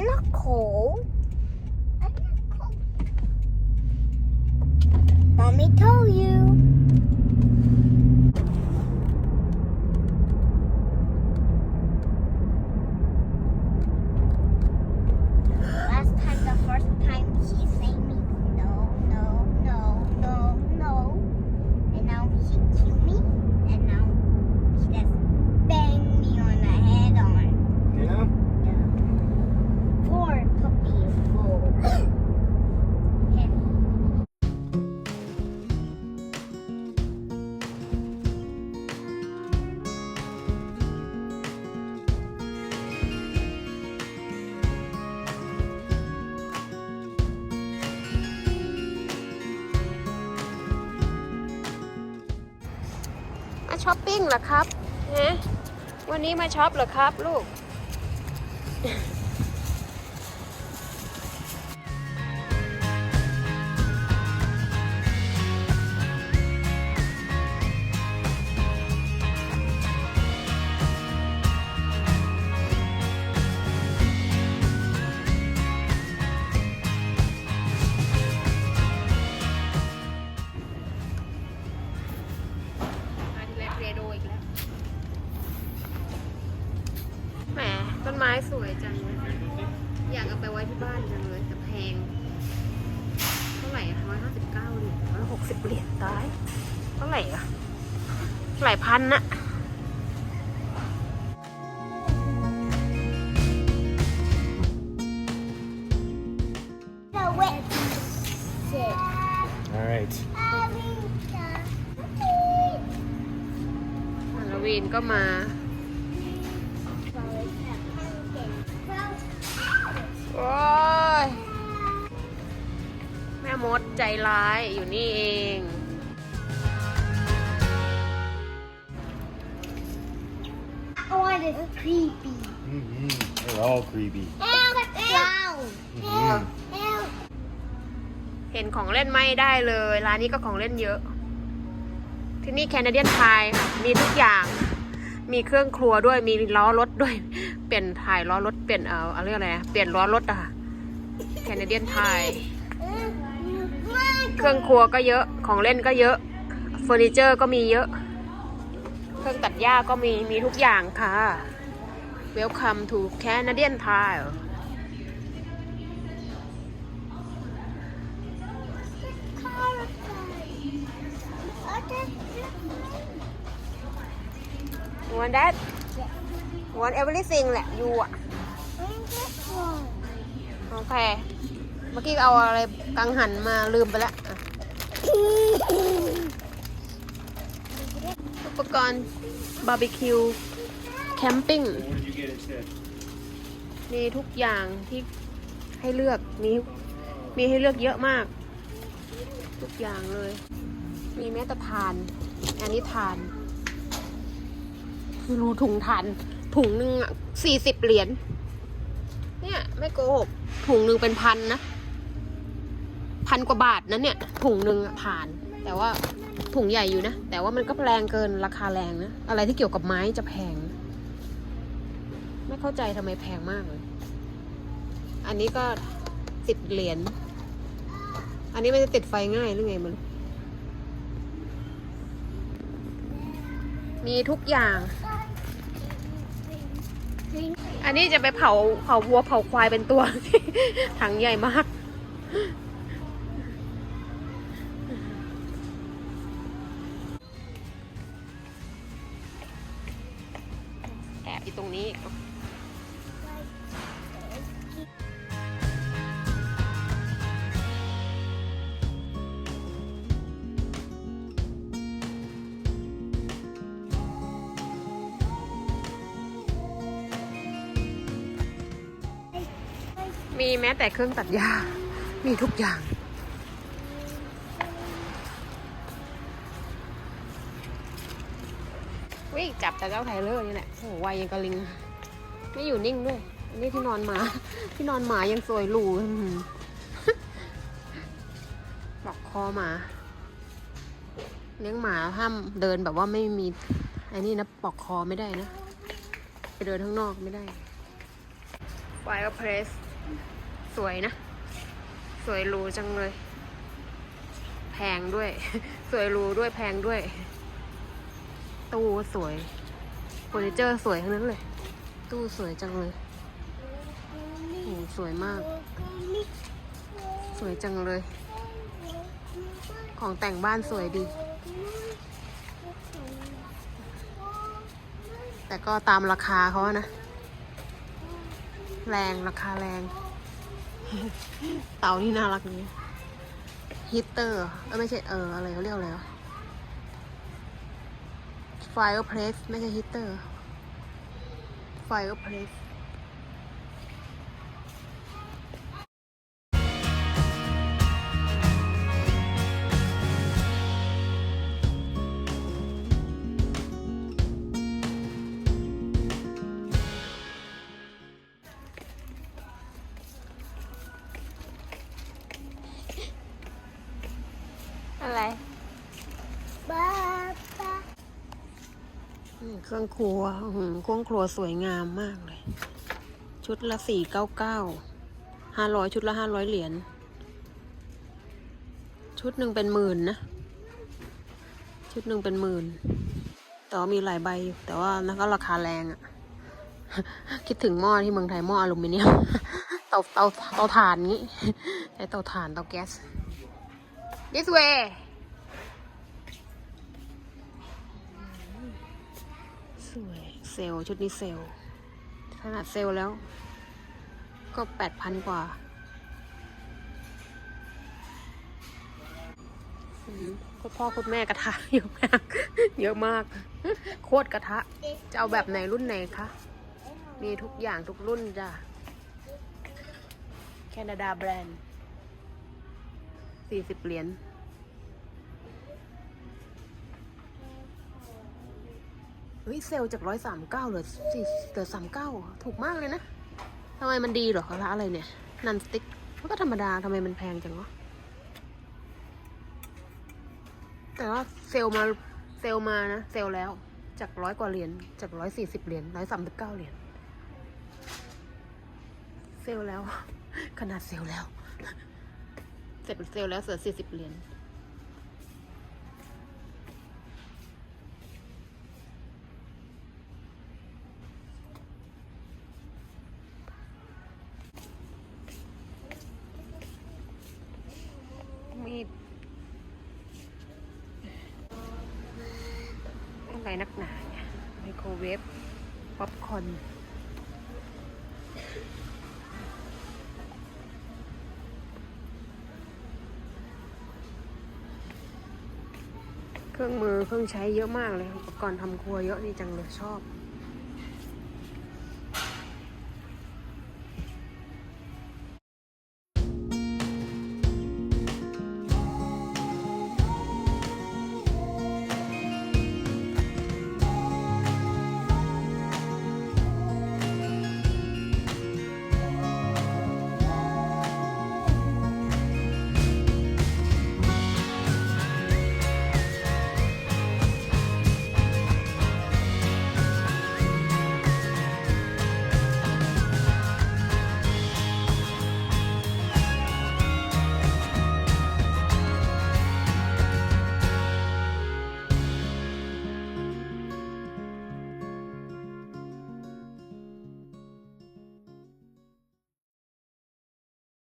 I'm not cold. I'm not cold. Mommy told you. มาช้อปปิ้งเหรอครับฮะวันนี้มาช้อปเหรอครับลูก แล้วแหมต้นไม้สวยจังเลยอยากเอาไปไว้ที่บ้านจังเลยแต่แพง เท่าไหร่ร้อยห้าสิบเก้าเหรียญร้อยหกสิบเหรียญตาย เท่าไหร่อะหลายพันนะ ก็มาโอ้ยแม่มดใจร้ายอยู่นี่เอง I want it creepy. Mm-hmm. They're all creepy. And the clown. Mhm. And เห็นของเล่นไม่ได้เลย ร้านนี้ก็ของเล่นเยอะ ที่นี่แคนาเดียนไทยมีทุกอย่าง มีเครื่องครัวด้วยมีล้อรถด้วย เปลี่ยนถ่ายล้อรถเปลี่ยนเอออะไรยกอะไรนะเปลี่ยนล้อรถอะค่ะแคนาเดียนไทยเครื่องครัวก็เยอะของเล่นก็เยอะเฟอร์นิเจอร์ก็มีเยอะ เครื่องตัดหญ้าก็มีมีทุกอย่างค่ะ Welcome to Canadian Tile want that You want everything แหละ you อะโอเค เมื่อกี้เอาอะไรกังหันมาลืมไปแล้วอะอุปกรณ์บาร์บีคิวแคมปิ้ง มีทุกอย่างที่ให้เลือก มีมีให้เลือกเยอะมาก ทุกอย่างเลย มีแม้แต่ทาน อันนี้ทาน รูถุงทานถุงหนึ่งอะสี่สิบเหรียญ เนี่ย ไม่โกหก ถุงหนึ่งเป็นพันนะ พันกว่าบาทนะเนี่ย ถุงหนึ่งอะทาน แต่ว่าถุงใหญ่อยู่นะ แต่ว่ามันก็แรงเกินราคาแรงนะ อะไรที่เกี่ยวกับไม้จะแพง ไม่เข้าใจทำไมแพงมากเลย อันนี้ก็สิบเหรียญ อันนี้มันจะติดไฟง่ายหรือไงมัน มีทุกอย่าง อันนี้จะไปเผาเผาวัวเผาควายเป็นตัว ถังใหญ่มาก มีแม้แต่เครื่องตัดหญ้า มีทุกอย่าง วิ่งจับแต่เจ้าไทเลอร์นี่แหละโอ้โหไวยังกระลิง ไม่อยู่นิ่งด้วย อันนี้ที่นอนหมา ที่นอนหมายังสวยหรูอื้อหือปลอกคอหมา เลี้ยงหมาห้ามเดินแบบว่าไม่มีไอ้นี่นะปลอกคอไม่ได้นะ ไปเดินข้างนอกไม่ได้ไฟเพร สวยนะ สวยรูจังเลย แพงด้วย สวยรูด้วยแพงด้วย ตู้สวยเฟอร์นิเจอร์สวยทั้งนั้นเลย ตู้สวยจังเลยโอ้สวยมาก สวยจังเลย ของแต่งบ้านสวยดี แต่ก็ตามราคาเขานะ แรงราคาแรง เต่านี่น่ารักนี้ฮีเตอร์เออไม่ใช่เอออะไรเขาเรียกอะไรวะไฟเพลสไม่ใช่ฮีเตอร์ไฟเพลส อะไรบ้าบ้าอืมเครื่องครัวอื้อหือเครื่องครัวสวยงามมากเลย ชุดละสี่เก้าเก้าห้าร้อยชุดละห้าร้อยเหรียญ ชุดหนึ่งเป็นหมื่นนะ ชุดหนึ่งเป็นหมื่น แต่ว่ามีหลายใบอยู่แต่ว่านั่นก็ราคาแรงอะคิดถึงหม้อที่เมืองไทยหม้ออลูมิเนียม เตาเตาเตาถ่านงี้ ใช้เตาถ่านเตาแก๊ส this way สวยเซลชุดนี้เซลขนาดเซลแล้ว ก็แปดพันกว่าคุณพ่อคุณแม่กระทะเยอะมาก เยอะมาก โคตรกระทะ จะเอาแบบไหนรุ่นไหนคะ มีทุกอย่างทุกรุ่นจ้ะ แคนาดาแบรนด์สี่สิบเหรียญ เฮ้ยเซลล์จากร้อยสามเก้าเหลือสี่เหลือสามเก้าถูกมากเลยนะทำไมมันดีหรอกระทะอะไรเนี่ย นันสติ๊กมันก็ธรรมดาทำไมมันแพงจังวะแต่ว่าเซลมาเซลมานะ เซลแล้วจากร้อยกว่าเหรียญจากร้อยสี่สิบเหรียญร้อยสามสิบเก้าเหรียญเซลแล้ว ขนาดเซลแล้ว เสร็จเซลแล้วเสือสี่สิบเหรียญ มีด อะไรนักหนาเนี่ยไมโครเวฟป๊อปคอนเครื่องมือเครื่องใช้เยอะมากเลยอุปกรณ์ทำครัวเยอะนี่จังเลยชอบ